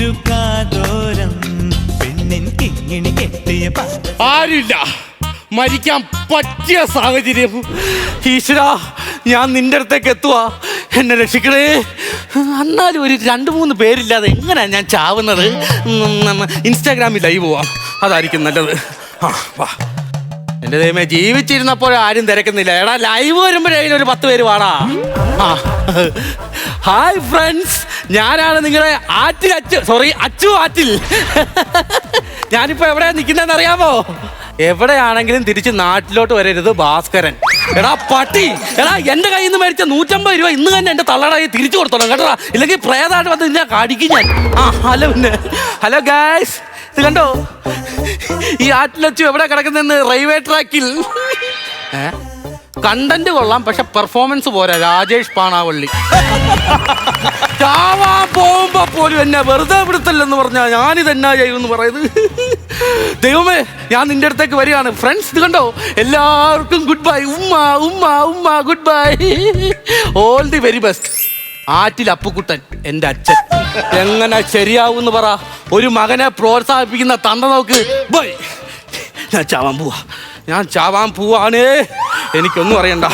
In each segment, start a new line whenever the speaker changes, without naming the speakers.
പാദ
ആരില്ല മരിക്കാൻ പറ്റിയ സാഹചര്യം. ഈശ്വര ഞാൻ നിന്റെ അടുത്തേക്ക് എത്തുവാ. എന്നെ രക്ഷിക്കണേ. എന്നാലും ഒരു രണ്ട് മൂന്ന് പേരില്ലാതെ എങ്ങനെയാ ഞാൻ ചാവുന്നത്? ഇൻസ്റ്റാഗ്രാമിൽ ലൈവ് പോവാം. അതായിരിക്കും നല്ലത്. ആ വാ. എന്റെ ദൈവമേ ജീവിച്ചിരുന്നപ്പോൾ ആരും തിരക്കുന്നില്ല. എടാ ലൈവ് വരുമ്പോഴേ ഒരു പത്ത് പേര് വാടാ. ഹായ് ഫ്രണ്ട്സ് ഞാനാണ് നിങ്ങളെ ആറ്റിൽ അച്ചു സോറി അച്ചു ആറ്റിൽ. ഞാനിപ്പോ എവിടെയാ നിൽക്കുന്നതെന്ന് അറിയാമോ? എവിടെയാണെങ്കിലും തിരിച്ച് നാട്ടിലോട്ട് വരരുത് ഭാസ്കരൻ. എടാ പട്ടി. എടാ എന്റെ കയ്യിൽ നിന്ന് മേടിച്ച നൂറ്റമ്പത് രൂപ ഇന്ന് തന്നെ എന്റെ തള്ളടായി തിരിച്ചു കൊടുത്തോളാം. കേട്ടോ ഇല്ലെങ്കിൽ പ്രേതായിട്ട് വന്ന് ഞാൻ കാടിക്കും ഞാൻ. ആ ഹലോ പിന്നെ ഹലോ ഗായ്സ് ഇത് കണ്ടോ? ഈ ആറ്റിലച്ചു എവിടെ കിടക്കുന്നെന്ന് റെയിൽവേ ട്രാക്കിൽ കണ്ടന്റ് കൊള്ളാം പക്ഷെ പെർഫോമൻസ് പോരാ. രാജേഷ് പാണാവള്ളി. ചാവാൻ പോകുമ്പോ പോലും എന്നെ വെറുതെ വിടുത്തല്ലെന്ന് പറഞ്ഞാ ഞാനിതെന്നാ ചെയ്യുമെന്ന് പറയുന്നത്? ദൈവമേ ഞാൻ നിന്റെ അടുത്തേക്ക് വരികയാണ്. ഫ്രണ്ട്സ് ഇത് കണ്ടോ? എല്ലാവർക്കും ഗുഡ് ബൈ ഉമ്മ ഉമ്മ ഉമ്മ good bye all the very best ആറ്റിൽ അപ്പുക്കുട്ടൻ എന്റെ അച്ഛൻ. എങ്ങനെ ശരിയാവൂന്ന് പറ. ഒരു മകനെ പ്രോത്സാഹിപ്പിക്കുന്ന തന്ത നോക്ക്. ബൈ ഞാൻ ചാവാൻ പോവാ. ഞാൻ ചാവാൻ പോവാണ്. എനിക്കൊന്നും അറിയണ്ട.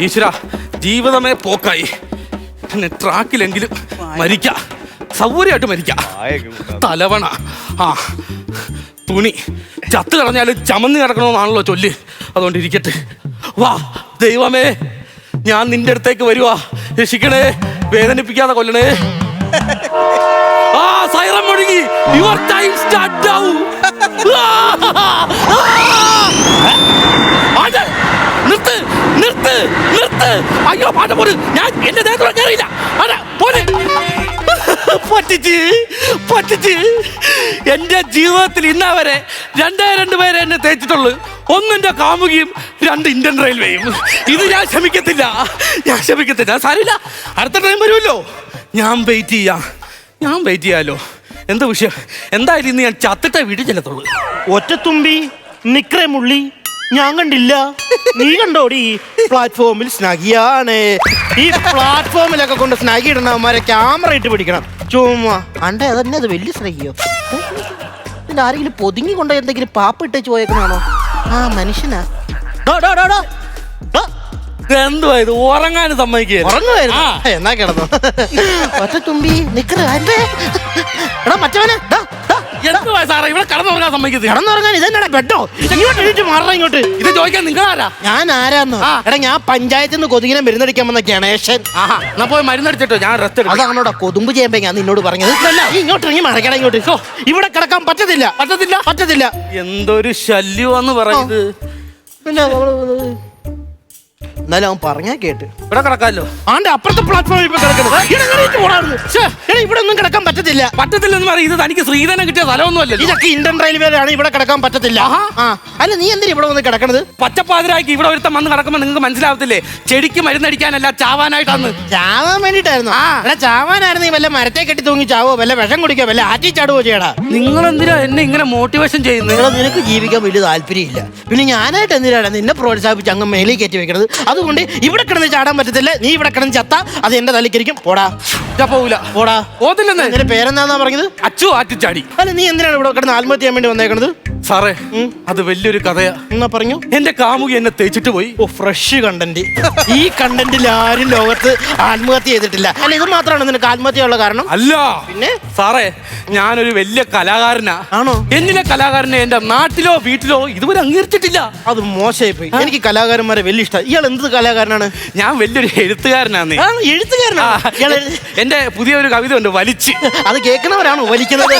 ഈശ്വര ജീവിതമേ പോക്കായി. പിന്നെ ട്രാക്കിലെങ്കിലും മരിക്ക. സൗകര്യമായിട്ട് മരിക്ക. തലവണ. ആ തുണി. ചത്ത് കളഞ്ഞാൽ ചമന്ന് കിടക്കണമെന്നാണല്ലോ ചൊല്ല്. അതുകൊണ്ട് ഇരിക്കട്ടെ. വാ ദൈവമേ. ഞാൻ നിന്റെ അടുത്തേക്ക് വരുവാ. രക്ഷിക്കണേ. വേദനിപ്പിക്കാതെ കൊല്ലണേ. ആ സൈറം മുഴുകി. യുവർ ടൈം സ്റ്റാർട്ട് ഡൗ നിർത്ത് നിർത്ത് നിർത്ത്. അയ്യോ പാട്ട് പോലും ഞാൻ എന്റെ ദേഹത്തോടെ കയറിയില്ല. എന്റെ ജീവിതത്തിൽ ഇന്നവരെ രണ്ടേ രണ്ട് പേരെ എന്നെ തേച്ചിട്ടുള്ളൂ. ഒന്നിന്റെ കാമുകിയും രണ്ട് ഇന്ത്യൻ റെയിൽവേയും. ഇത് ഞാൻ ക്ഷമിക്കത്തില്ല. ഞാൻ ക്ഷമിക്കത്തില്ല. സാരില്ല അടുത്ത ടൈം വരുമല്ലോ. ഞാൻ വെയിറ്റ് ചെയ്യാ. ഞാൻ വെയിറ്റ് ചെയ്യാലോ? എന്താ വിഷയം? എന്തായാലും ഇന്ന് ഞാൻ ചത്തിട്ടേ വീട്ടിൽ ചെല്ലത്തുള്ളൂ.
ഒറ്റത്തുമ്പി നിക്രേ മുള്ളി ഞാൻ കണ്ടില്ല. നീ കണ്ടോടി? പ്ലാറ്റ്ഫോമിൽ സ്നഗിയാണ്. ഈ പ്ലാറ്റ്ഫോമിലൊക്കെ കൊണ്ട് സ്നഗി ഇടണവന്മാരെ ക്യാമറ ഇട്ട് പിടിക്കണം. ചുമ്മാ.
അണ്ട അതന്നെ അത് വലിയ സ്നേഹിയോ? ഇതിന്റെ ആരെങ്കിലും പൊതുങ്ങി കൊണ്ടോ എന്തെങ്കിലും പാപ്പ ഇട്ടേച്ച് പോയേക്കണാണോ ആ മനുഷ്യനാ. ഡോ, ഡോ. ഡോ,
എന്തുവാ ഇത്? ഉറങ്ങാൻ സമ്മതിക്കുക ആ.
എന്നാ കിടന്നു. ഒറ്റ തുമ്പി നിക്കറ് അല്ലേ എടാ മറ്റവനെ. ഡാ, ഡാ.
എന്തുവാ സാറേ? ഇവിടെ കടന്നുറങ്ങാൻ സമ്മതിക്കത്തില്ല.
കിടന്നുറങ്ങാൻ ഇതെന്നാടാ ബെഡോ? ഇങ്ങോട്ട് ഇങ്ങോട്ട്.
ഇത് ചോദിക്കാൻ നിങ്ങളാരാ?
ഞാൻ ആരാന്നോ?
ആ.
എടാ ഞാൻ പഞ്ചായത്തിൽ നിന്ന് കൊതുകിനെ മരുന്നടിക്കാൻ വന്ന ഗണേശൻ.
ആഹാ എന്നാ പോയി മരുന്നടിച്ചിട്ടോ? ഞാൻ റെസ്റ്റ് എടുക്കാം.
അതാണോടാ കൊതുമ്പ് ചെയ്യുമ്പോ ഞാൻ നിന്നോട് പറഞ്ഞത്. ഇതല്ല, ഈ ഇങ്ങോട്ട് ഇറങ്ങി മറക്കണം ഇങ്ങോട്ട്. ഇവിടെ കിടക്കാൻ പറ്റത്തില്ല.
പറ്റത്തില്ല?
പറ്റത്തില്ല.
എന്തൊരു ശല്യമാന്ന് പറയുന്നത്
പിന്നെ എന്നാലും അവൻ പറഞ്ഞാ കേട്ട്.
ഇവിടെ കിടക്കാമല്ലോ
ആണ്ട് അപ്പുറത്തെ പ്ലാറ്റ്ഫോമിൽ ഇപ്പൊ കിടക്കുന്നത്. എണീറ്റ്
ശ്ശേ.
എടാ, ഇവിടെ ഒന്നും കിടക്കാൻ പറ്റത്തില്ല.
പറ്റത്തില്ലെന്ന് പറയും. ഇത് തനിക്ക് ശ്രീധനം കിട്ടിയ സ്ഥലമൊന്നുമല്ലല്ലോ.
ഇതൊക്കെ ഇന്ത്യൻ റെയിൽവേയിലാണ് ഇവിടെ കിടക്കാൻ പറ്റത്തില്ല.
ആഹാ.
ആ അല്ല നീ എന്തിനാ ഇവിടെ വന്ന് കിടക്കണത്?
പച്ചപ്പാതിരാക്കി ഇവിടെ ഒരുത്തം വന്ന് കിടക്കുമ്പോൾ നിങ്ങൾക്ക് മനസ്സിലാവത്തില്ലേ? ചെടിക്ക് മരുന്നടിക്കാനല്ല ചാവാനായിട്ടാന്ന്.
ചാവാൻ വേണ്ടിട്ടായിരുന്നു
ആ.
എടാ ചാവാനായിരുന്നു. വല്ല മരത്തെ കെട്ടി തൂങ്ങി ചാവോ വല്ല വിഷം കുടിക്കോ വല്ല ആറ്റി ചാടുവോ ചെയ്യടാ
നിങ്ങൾ എന്തിനാ എന്നെ ഇങ്ങനെ മോട്ടിവേഷൻ ചെയ്യുന്നത്?
എടാ നിനക്ക് ജീവിക്കാൻ വലിയ താല്പര്യമില്ല. പിന്നെ ഞാനായിട്ട് എന്തിനാണ് നിന്നെ പ്രോത്സാഹിപ്പിച്ച് അങ്ങ് മേലിൽ കയറ്റി വെക്കണത്? അതുകൊണ്ട് ഇവിടെ കിടന്ന് ചാടാൻ പറ്റത്തില്ല. നീ ഇവിടെ കിടന്ന് ചത്ത അത് എന്റെ തലക്കരിക്കും പോടാ.
ഞാൻ പോവില്ല
പോടാ.
പോത്തില്ലെന്ന്
നിന്റെ പേരെന്താന്നാ പറഞ്ഞത്?
അച്ചു ആറ്റിച്ചാടി.
അല്ല നീ എന്തിനാണ് ഇവിടെ കിടന്ന് ആത്മഹത്യ ചെയ്യാൻ വേണ്ടി വന്നേക്കണത്?
സാറേ അത് വലിയൊരു കഥയാ.
എന്നാ പറഞ്ഞു?
എന്റെ കാമുകി എന്നെ തേച്ചിട്ട് പോയി.
ഓ ഫ്രഷ് കണ്ടന്റ് ഈ കണ്ടന്റിൽ ആരും ലോകത്ത് ആത്മഹത്യ ചെയ്തിട്ടില്ല. അല്ല ഇത് മാത്രമാണ് നിനക്ക് ആത്മഹത്യയുള്ള കാരണം?
അല്ല.
പിന്നെ?
സാറേ ഞാനൊരു വലിയ കലാകാരനാ.
ആണോ?
എന്നിലെ കലാകാരനെ എന്റെ നാട്ടിലോ വീട്ടിലോ ഇതുവരെ അംഗീകരിച്ചിട്ടില്ല?
അത് മോശമായി പോയി എനിക്ക് കലാകാരന്മാരെ വലിയ ഇഷ്ടം. ഇയാൾ എന്ത് കലാകാരനാണ്?
ഞാൻ വലിയൊരു എഴുത്തുകാരനാന്ന്.
എഴുത്തുകാരനാ എഴുത്തുകാരനാണ്? ഇയാൾ
എന്റെ പുതിയൊരു കവിത ഉണ്ട് വലിച്ച്.
അത് കേൾക്കുന്നവരാണോ വലിക്കുന്നത്?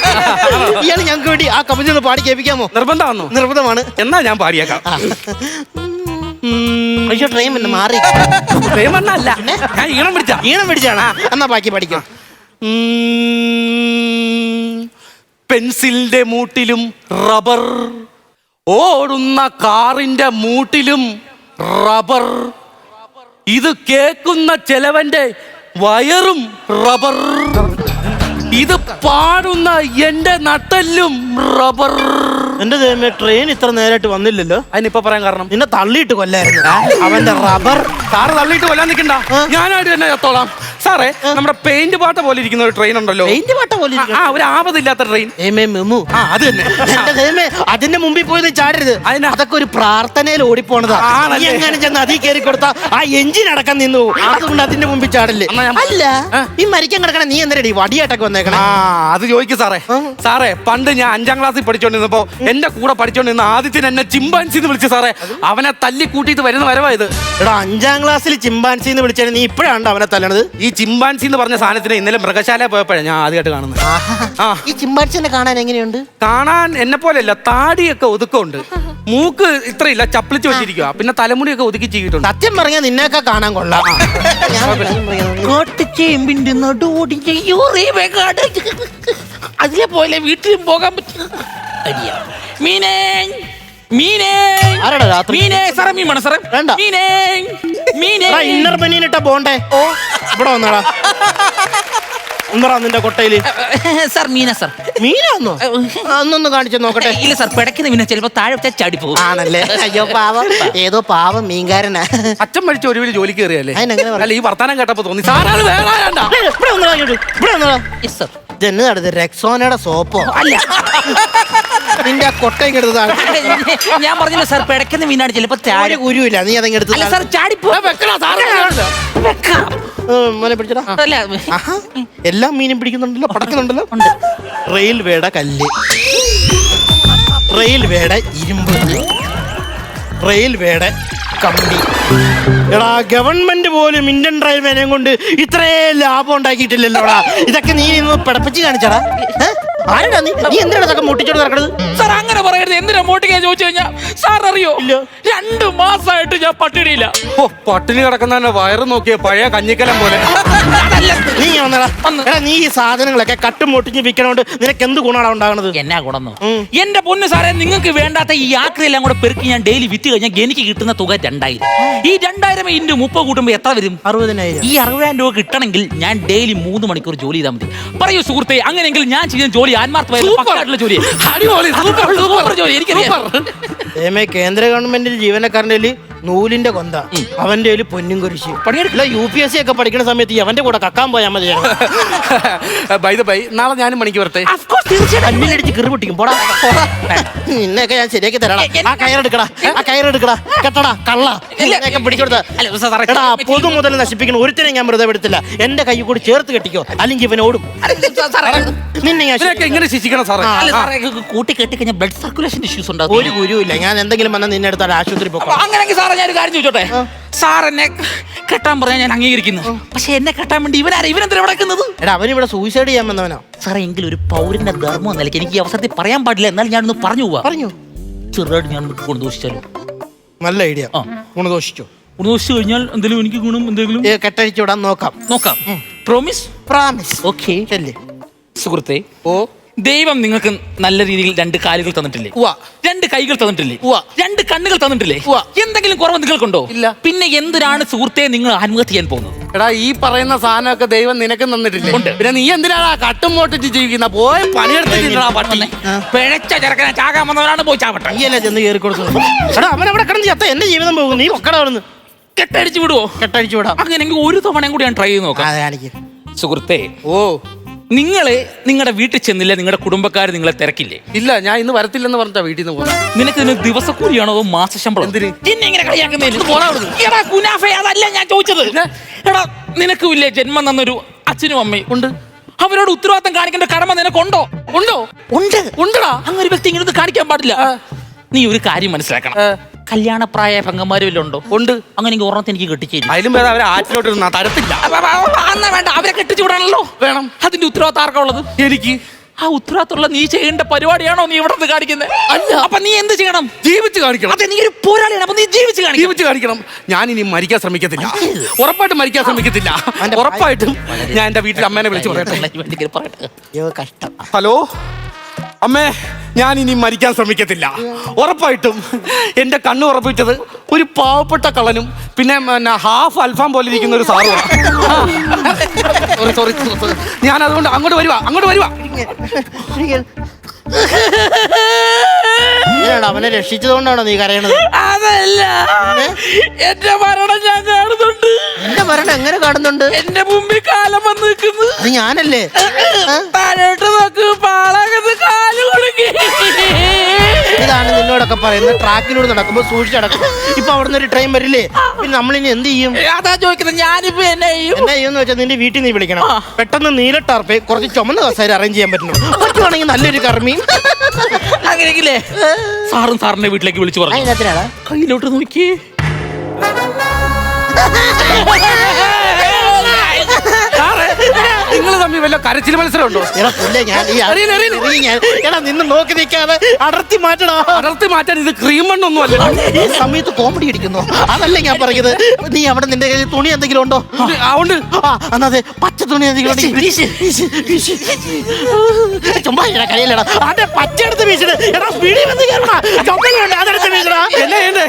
ഇയാൾ ഞങ്ങൾക്ക് വേണ്ടി ആ കവിത ഒന്ന് പാടി കേൾപ്പിക്കാമോ?
നിർബന്ധമാണോ?
നിർബന്ധമാണ്.
എന്നാ ഞാൻ പാടിയേക്കാം.
അയ്യോ ട്രെയിൻ എന്നെ മാറി.
അല്ല. ഞാൻ ഈണം പിടിച്ച.
ഈണം പിടിച്ചാണ്. എന്നാ ബാക്കി പഠിക്കാം.
പെൻസിലിന്റെ മൂട്ടിലും റബ്ബർ. ഓടുന്ന കാറിന്റെ മൂട്ടിലും റബ്ബർ. ഇത് കേക്കുന്ന ചെലവന്റെ വയറും റബ്ബർ. ഇത് പാടുന്ന എന്റെ നട്ടല്ലും റബ്ബർ.
എന്റെ ദൈവമേ ട്രെയിൻ ഇത്ര നേരമായിട്ട് വന്നില്ലല്ലോ.
അതിനിപ്പോ പറയാൻ കാരണം?
നിന്നെ തള്ളിയിട്ട് കൊല്ലായിരുന്നു. അവന്റെ റബ്ബർ
കാർ തള്ളിയിട്ട് കൊല്ലാൻ നിൽക്കണ്ട. ഞാനായിട്ട് തന്നെ ചത്തോളാം സാറേ നമ്മുടെ പെയിന്റ് പാട്ട പോലെ ഇരിക്കുന്ന ഒരു ട്രെയിൻ ഉണ്ടല്ലോ.
പെയിന്റ് പാട്ട പോലെ
ആ, ഒരു ആപതില്ലാത്ത ട്രെയിൻ
ഏമേ മെമു
ആ അത് തന്നെ.
എന്റെ ദൈവമേ അതിന്റെ മുമ്പിൽ പോയി നീ ചാടരുത്.
അതിനാ?
അതൊക്കെ ഒരു പ്രാർത്ഥനയിൽ ഓടിപ്പോണതാ.
ആണല്ലേ?
നീ എങ്ങനെ ചെന്ന് അതിൽ കയറി കൊടുത്താ? ആ എഞ്ചിൻ അടക്കം നിന്നു. പോകും. അതുകൊണ്ട് അതിന്റെ മുമ്പിൽ ചാടല്ലേ?
എന്നാ ഞാൻ-
അല്ല ഈ മരിക്കാൻ കിടക്കണ നീ എന്തിനടി വടിയായിട്ടൊക്കെ വന്നേക്കണേ?
ആ അത് ചോദിക്കും സാറേ. സാറേ പണ്ട് ഞാൻ അഞ്ചാം ക്ലാസ്സിൽ പഠിച്ചോണ്ടിരുന്നപ്പോ എന്റെ കൂടെ പഠിച്ചോണ്ടിരുന്ന ആദ്യത്തിന് എന്നെ ചിമ്പാൻസി എന്ന് വിളിച്ചു സാറേ. അവനെ തല്ലി കൂട്ടിയിട്ട് വരുന്ന വരവായത്
എടാ അഞ്ചാം ക്ലാസ്സിൽ ചിമ്പാൻസി എന്ന് വിളിച്ചാൽ നീ ഇപ്പോഴാണ് അവനെ തല്ലണത്?
ഈ ചിമ്പാൻസി എന്ന് പറഞ്ഞ സാധനത്തിന് ഇന്നലെ മൃഗശാല പോയപ്പോഴാണ് ഞാൻ ആദ്യമായിട്ട് കാണുന്നത്. ആ.
ഈ ചിമ്പാൻസിനെ കാണാൻ എങ്ങനെയുണ്ട്?
കാണാൻ എന്നെ പോലെയല്ല താടിയൊക്കെ ഒതുക്കമുണ്ട്. മൂക്ക് ഇത്രയില്ല ചപ്പിളിച്ച് വെച്ചിരിക്കുക പിന്നെ തലമുടിയൊക്കെ ഒതുക്കി ചെയ്തിട്ടുണ്ട്
സത്യം പറഞ്ഞാൽ നിന്നെയൊക്കെ കാണാൻ കൊള്ളാം.
കാട്ടുചേമ്പിന്റെ യൂറിയവേഗാട്. അതിലെ പോലെ വീട്ടിലും പോകാൻ പറ്റും അടിയാ. മീനേ. മീനേ.
ആരാടാ രാത്രി?
മീനേ സാറേ മീൻ വേണം സാറേ.
വേണ്ട.
മീനേ മീനേ.
എടാ, ഇന്നർ ബനിയനിട്ട ബോണ്ടേ. ഓ. ഇവിടെ വന്നടാ. എന്താ നിന്റെ കൊട്ടയിൽ.
സാർ മീനാ സാർ.
മീനാന്നോ അന്നൊന്ന് കാണിച്ചു നോക്കട്ടെ.
ഇല്ല സാർ പിടയ്ക്കുന്ന മീനെ. ചിലപ്പോ താഴെ ചാടി പോകും.
ആണല്ലേ? അയ്യോ പാവം. ഏതോ പാവം മീൻകാരനാ.
അച്ഛൻ മരിച്ച ഒരു വലിയ ജോലിക്ക് കയറിയല്ലേ?
അതിനെങ്ങനെ പറയും?
അല്ല ഈ വർത്താനം കേട്ടപ്പോ തോന്നി. സാറാണ് വേറെ ആരാണ്ടാ?
ഏയ്, ഇവിടെ വന്നടാ ഇങ്ങോട്ട്. ഇവിടെ വന്നടാ.
Yes, sir.
ഇതെന്ന് നടന്നത് റെക്സോനയുടെ സോപ്പോ?
അല്ല.
നിന്റെ ആ കൊട്ടയും എടുത്തതാണ്
ഞാൻ പറഞ്ഞില്ല സാർ പിടക്കുന്ന മീനാണ് ചിലപ്പോ
ഒരു
താഴെ
ഗുരുവില്ല നീ അതങ്ങ് എടുത്ത്
അല്ല സാർ ചാടി പോകും വെക്കാം
മോനെ പിടിച്ചടാ.
അല്ല.
ആഹാ. എല്ലാ മീനും പിടിക്കുന്നുണ്ടല്ലോ പടക്കുന്നുണ്ടല്ലോ.
ഉണ്ട്.
റെയിൽവേയുടെ കല്ല്. റെയിൽവേയുടെ ഇരുമ്പ്. റെയിൽവേയുടെ കമ്പനി എടാ ഗവൺമെന്റ് പോലും ഇന്ത്യൻ റെയിൽവേനെയും കൊണ്ട് ഇത്രേ ലാഭം ഉണ്ടാക്കിയിട്ടില്ലല്ലോടാ ഇതൊക്കെ നീ ഇന്ന് പിടപ്പിച്ച് കാണിച്ചടാ? നീ? നീ എന്തിനാ ഇതൊക്കെ മുട്ടിച്ചോട് നടക്കണത്?
സാർ അങ്ങനെ പറയരുത്. എന്തിനാ മോട്ടിക്കാൻ ചോദിച്ചു കഴിഞ്ഞാ? സാർ അറിയോ? രണ്ടു മാസമായിട്ട് ഞാൻ പട്ടിണിയില്ല.
ഓ പട്ടിണി കിടക്കുന്ന വയറ് നോക്കിയ പഴയ കഞ്ഞിക്കലം പോലെ.
അതല്ല
നീ വന്നെടാ. എടാ നീ ഈ സാധനങ്ങളൊക്കെ കട്ടും മുട്ടിച്ച് വിൽക്കണോണ്ട് നിനക്ക് എന്ത് ഗുണമാണ് ഉണ്ടാകുന്നത്?
എന്നാ ഗുണമെന്നോ എന്റെ പൊന്ന് സാറേ നിങ്ങൾക്ക് വേണ്ടാത്ത ഈ ആക്രിയെല്ലാം കൂടെ പെറുക്കി ഞാൻ ഡെയിലി വിറ്റ് കഴിഞ്ഞാൽ എനിക്ക് കിട്ടുന്ന തുക രണ്ടായിരം. ഈ രണ്ടായിരം ഇന്റു മുപ്പത് കൂട്ടുമ്പോ എത്ര വരും?
അറുപതിനായിരം.
ഈ അറുപതിനായിരം രൂപ കിട്ടണമെങ്കിൽ ഞാൻ ഡെയിലി മൂന്ന് മണിക്കൂർ ജോലി ചെയ്താൽ മതി. പറയൂ സുഹൃത്തെ അങ്ങനെയെങ്കിൽ ഞാൻ ചെയ്യുന്ന ജോലി ആത്മാർത്ഥമായ പക്കായിട്ടുള്ള ജോലി.
അടിപൊളി സൂപ്പർ.
സൂപ്പർ ജോലി
എനിക്ക് കേന്ദ്ര ഗവൺമെന്റ് ജീവനക്കാരന്റെ കയ്യിൽ നൂലിന്റെ കൊന്ത. അവന്റെ കയ്യിൽ പൊന്നും കുരിശ്.
പണിയെടുക്കില്ല
അല്ല യു പി എസ് സി ഒക്കെ പഠിക്കുന്ന സമയത്ത് അവന്റെ കൂടെ കക്കാൻ പോയാൽ മതി.
ബൈ ബൈ നാളെ ഞാനും മണിക്ക് വരട്ടെ.
അടിച്ച് കിറി പൊട്ടിക്കും. പോടാ. നിന്നെയൊക്കെ ഞാൻ ശരിയാക്കി തരണം ആ കയറെടുക്കടാ. ആ കയറെടുക്കടാ. കെട്ടടാ കള്ള. നിന്നെയൊക്കെ പിടിച്ചെടുത്ത. എടാ പൊതു മുതൽ നശിപ്പിക്കുന്ന ഒരുത്തിനെ ഞാൻ വെറുതെ വിടത്തില്ല. എന്റെ കൈ കൂടി ചേർത്ത് കെട്ടിക്കോ. അല്ലെങ്കിൽ ഇവൻ ഓടും. നിന്നെ ഞാൻ
എങ്ങനെ ശിക്ഷിക്കണം സാറേ?
സാറേ കൂട്ടി കെട്ടി കഴിഞ്ഞാൽ ബ്ലഡ് സർക്കുലേഷൻ ഇഷ്യൂസ് ഉണ്ടാവും.
ഒരു ഗുരുവില്ല. ഞാൻ എന്തെങ്കിലും വന്നാൽ നിന്നെ എടുത്താൽ ആശുപത്രി പോക്കോ
അങ്ങനെയെങ്കിൽ സാറേ ഞാൻ ഒരു കാര്യം ചോദിച്ചോട്ടെ? സാർ എന്നെ കെട്ടാൻ പറഞ്ഞാൽ ഞാൻ അംഗീകരിക്കുന്നു. പക്ഷെ എന്നെ കെട്ടാൻ വേണ്ടി ഇവനാരാ? ഇവനെന്തിനാ ഇവിടെ നിൽക്കുന്നത്?
എടാ അവനിവിടെ സൂയിസൈഡ് ചെയ്യാൻ വന്നവനോ.
സാർ എങ്കിലും ഒരു പൗരന്റെ ധർമ്മം എന്ന നിലയ്ക്ക് എനിക്ക് ഈ അവസരത്തിൽ പറയാൻ പാടില്ല. എന്നാൽ ഞാനൊന്ന് പറഞ്ഞു പോവാ.
പറഞ്ഞു.
ചെറുതായിട്ട് ഞാൻ കൊണ്ടുദോഷിച്ചാലോ
നല്ല ഐഡിയ.
ആ.
ഗുണദോഷിച്ചോ?
ഗുണദോഷിച്ചു കഴിഞ്ഞാൽ എന്തെങ്കിലും എനിക്ക് ഗുണം എന്തെങ്കിലും?
ഏ, കെട്ടഴിച്ചു വിടാൻ നോക്കാം.
നോക്കാം. പ്രോമിസ്
പ്രോമിസ്
ഓക്കെ
ചെല്ലേ.
സുഹൃത്തെ
ഓ.
ദൈവം നിങ്ങൾക്ക് നല്ല രീതിയിൽ രണ്ട് കാലുകൾ തന്നിട്ടില്ലേ. രണ്ട് കൈകൾ തന്നിട്ടില്ലേ. രണ്ട് കണ്ണുകൾ തന്നിട്ടില്ലേ. എന്തെങ്കിലും കുറവ് നിങ്ങൾക്കുണ്ടോ?
ഇല്ല.
പിന്നെ എന്തിനാണ് സുഹൃത്തെ നിങ്ങൾ ആത്മഹത്യ ചെയ്യാൻ പോകുന്നത്?
എടാ ഈ പറയുന്ന സാധനമൊക്കെ ദൈവം നിനക്ക് തന്നിട്ടില്ലേ?
ഉണ്ട്.
പിന്നെ നീ എന്തിനാടാ കട്ടും മോട്ടിച്ച് ജീവിക്കുന്ന? പോയ പണിയെടുത്തിട്ടാ പട്ടി.
പിഴച്ച ചെറുക്കനെ ചാകാൻ വന്നവരാണ് പോയി ചാവട്ടെ.
നീയല്ലേ ചെന്ന് കയറി കൊടുക്കുന്നത് എടാ അവൻ അവിടെ കിടന്ന് ചത്ത. എന്റെ ജീവിതം പോകും നീ ഒക്കട അവിടുന്ന്.
കെട്ടടിച്ചു വിടുവോ?
കെട്ടടിച്ചു വിടാം.
അങ്ങനെ ഒരു തവണയും കൂടി ഞാൻ ട്രൈ ചെയ്ത് നോക്കാം. സുഹൃത്തെ
ഓ.
നിങ്ങളെ നിങ്ങളുടെ വീട്ടിൽ ചെന്നില്ല? നിങ്ങളുടെ കുടുംബക്കാർ നിങ്ങളെ തിരക്കില്ലേ?
ഇല്ല ഞാൻ ഇന്ന് വരത്തില്ലെന്ന് പറഞ്ഞാ വീട്ടിൽ നിന്ന് പോകാം
നിനക്ക് ഇതിന് ദിവസക്കൂലിയാണോ അതോ മാസശമ്പളം
എന്തിന്?
എന്നെ ഇങ്ങനെ കളിയാക്കുന്നില്ല എടാ കുനാഫേ അതല്ല ഞാൻ ചോദിച്ചത്. എടാ നിനക്ക് ഇല്ലേ ജന്മം തന്നൊരു അച്ഛനും അമ്മയും? ഉണ്ട്. അവരോട് ഉത്തരവാദിത്തം കാണിക്കേണ്ട കടമ നിനക്കുണ്ടോ? ഉണ്ടോ? ഉണ്ട്. ഉണ്ടടാ. അങ്ങനെ ഒരു വ്യക്തി ഇങ്ങനെ കാണിക്കാൻ പാടില്ല. നീ ഒരു കാര്യം മനസ്സിലാക്കണം.
ആ.
കല്യാണപ്രായ പെങ്ങന്മാരും വല്ലതും ഉണ്ടോ?
ഉണ്ട്.
അങ്ങനെ ഓർമ്മത്തെ എനിക്ക് കെട്ടിച്ചേരും.
അതിലും വേറെ അവരെ ആറ്റിലോട്ട് തരത്തില്ല.
അന്നാ വേണ്ട. അവരെ കെട്ടിച്ചു വിടാണല്ലോ
വേണം.
അതിന്റെ ഉത്തരവാദിത്തം ഉള്ളത്?
എനിക്ക്.
ആ ഉത്തരവാദിത്തമുള്ള നീ ചെയ്യേണ്ട പരിപാടിയാണോ നീ ഇവിടെ നിന്ന് കാണിക്കുന്നത് അല്ല. അപ്പൊ നീ എന്ത് ചെയ്യണം?
ജീവിച്ച് കാണിക്കണം.
അതെ നീ ഒരു പോരാളിയാണ്. അപ്പൊ നീ ജീവിച്ച് കാണിക്കണം.
ജീവിച്ച് കാണിക്കണം. ഞാൻ ഇനി മരിക്കാൻ ശ്രമിക്കത്തില്ല. ഉറപ്പായിട്ടും മരിക്കാൻ ശ്രമിക്കത്തില്ല. ഉറപ്പായിട്ടും ഞാൻ എന്റെ വീട്ടിൽ അമ്മേനെ വിളിച്ചു പറയട്ടെ. ഹലോ? അമ്മേ ഞാൻ ഇനി മരിക്കാൻ ശ്രമിക്കത്തില്ല. ഉറപ്പായിട്ടും എന്റെ കണ്ണ് ഉറപ്പിച്ചത് ഒരു പാവപ്പെട്ട കള്ളനും പിന്നെ ഹാഫ് അൽഫാം പോലെ ഇരിക്കുന്ന ഒരു സാറുമാണ് സോറി സോറി ഞാൻ അതുകൊണ്ട് അങ്ങോട്ട് വരുവാ അങ്ങോട്ട് വരുവാ.
എന്തിനാണ് അവനെ രക്ഷിച്ചതുകൊണ്ടാണോ നീ കരയണത്?
അതല്ല. എന്റെ മരണം ഞാൻ കാണുന്നുണ്ട്.
എന്റെ മരണം എങ്ങനെ കാണുന്നുണ്ട്?
എന്റെ മുമ്പിൽ കാലം വന്ന് നിൽക്കുന്നു.
അത് ഞാനല്ലേ?
താഴോട്ട് നോക്ക് പാളകത്ത് കാൽ കൊടുക്കി
ഇതാണ് നിന്നോടൊക്കെ പറയുന്നത്. ട്രാക്കിലൂടെ നടക്കുമ്പോ സൂക്ഷിച്ച് നടക്കും. ഇപ്പൊ അവിടുന്ന് ഒരു ട്രെയിൻ വരില്ലേ? പിന്നെ നമ്മളിനി എന്ത് ചെയ്യും?
അതാ ചോദിക്കുന്നത്. ഞാനിപ്പോ എന്നെ ചെയ്യും?
എന്താ ചെയ്യുന്ന വെച്ചാൽ നിന്റെ വീട്ടിൽ നീ വിളിക്കണം. പെട്ടെന്ന് നീല ടർപ്പ് കുറച്ച് ചുമന്ന കസേര അറേഞ്ച് ചെയ്യാൻ പറ്റുന്നു. പറ്റുവാണെങ്കിൽ നല്ലൊരു കർമ്മി.
അങ്ങനെയെങ്കിലേ. സാറും സാറിന്റെ വീട്ടിലേക്ക് വിളിച്ചു പറഞ്ഞു.
അതിനകത്തിനാണ്
കയ്യിലോട്ട് നോക്കി
വല്ല കരച്ചിൽ മത്സരം ഉണ്ടോ
എടാ പുല്ലേ ഞാൻ ഈ
അറിയില്ല, അറിയില്ല.
ഈ എടാ നിന്ന് നോക്കി നിൽക്കാതെ അടർത്തി മാറ്റടാ.
അടർത്തി മാറ്റാൻ ഇത് ക്രീം മണ്ണൊന്നും അല്ല
ഈ സമയത്ത് കോമഡി അടിക്കുന്നു. അതല്ല ഞാൻ പറയുന്നത് നീ അവിടെ നിന്റെ കയ്യിൽ തുണി എന്തെങ്കിലും ഉണ്ടോ?
അതുകൊണ്ട്
ആ എന്നാ അതെ പച്ച തുണി എന്തെങ്കിലും ഉണ്ടെങ്കിൽ വീശ്, വീശ്, വീശ്. ചുമ്മാ ഇടാ കയ്യിലെടാ അതെ പച്ചെടുത്ത് വീശിട്. എടാ പിടി വന്ന് കേറടാ ചുമലുണ്ട് അതെടുത്ത് വീശടാ.
എന്നെ എന്നെ.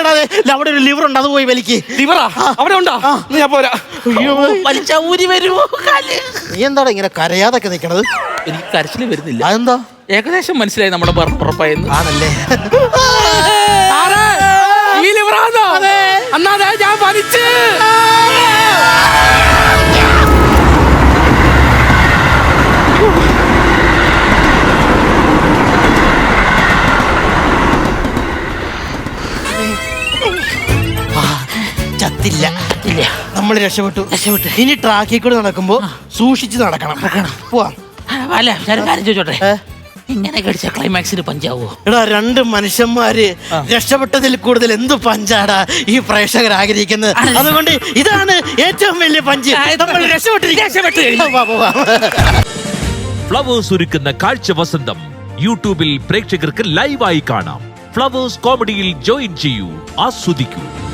എടാ അതെ അവിടെ ഒരു ലിവർ ഉണ്ട് അത് പോയി വലിക്ക്.
ലിവറാ? അവിടെ ഉണ്ടോ? എന്നാ ഞാൻ പോരാ.
വലിച്ച ഊരി വരുമോ? കാൽ.
നീ എന്താണ് ഇങ്ങനെ കരയാതൊക്കെ നിക്കണത്?
എനിക്ക് കരച്ചിൽ വരുന്നില്ല.
അതെന്താ?
ഏകദേശം മനസ്സിലായി നമ്മുടെ
ആണല്ലേ?
ലിവറാണോ? ഞാൻ വലിച്ച്
നമ്മൾ രക്ഷപ്പെട്ടു. രക്ഷപ്പെട്ടു. ഇനി ട്രാക്കിൽ കൂടെ നടക്കുമ്പോ സൂക്ഷിച്ച് നടക്കണം. പോവാം.
അല്ല ഞാൻ ഒരു കാര്യം ചോദിച്ചോട്ടെ? ഇങ്ങനെ കടിച്ച ക്ലൈമാക്സിന് പഞ്ചാവോ?
എടാ രണ്ട് മനുഷ്യന്മാര് രക്ഷപ്പെട്ടതിൽ കൂടുതൽ എന്ത് പഞ്ചാടാ ഈ പ്രേക്ഷകർ ആഗ്രഹിക്കുന്നത്? അതുകൊണ്ട് ഇതാണ് ഏറ്റവും വലിയ പഞ്ച്. നമ്മൾ.
ഫ്ലവേഴ്സ് ഒരുക്കുന്ന കാഴ്ച വസന്തം. യൂട്യൂബിൽ പ്രേക്ഷകർക്ക് ലൈവായി കാണാം. ഫ്ലവേഴ്സ് കോമഡിയിൽ ജോയിൻ ചെയ്യൂ. ആസ്വദിക്കൂ.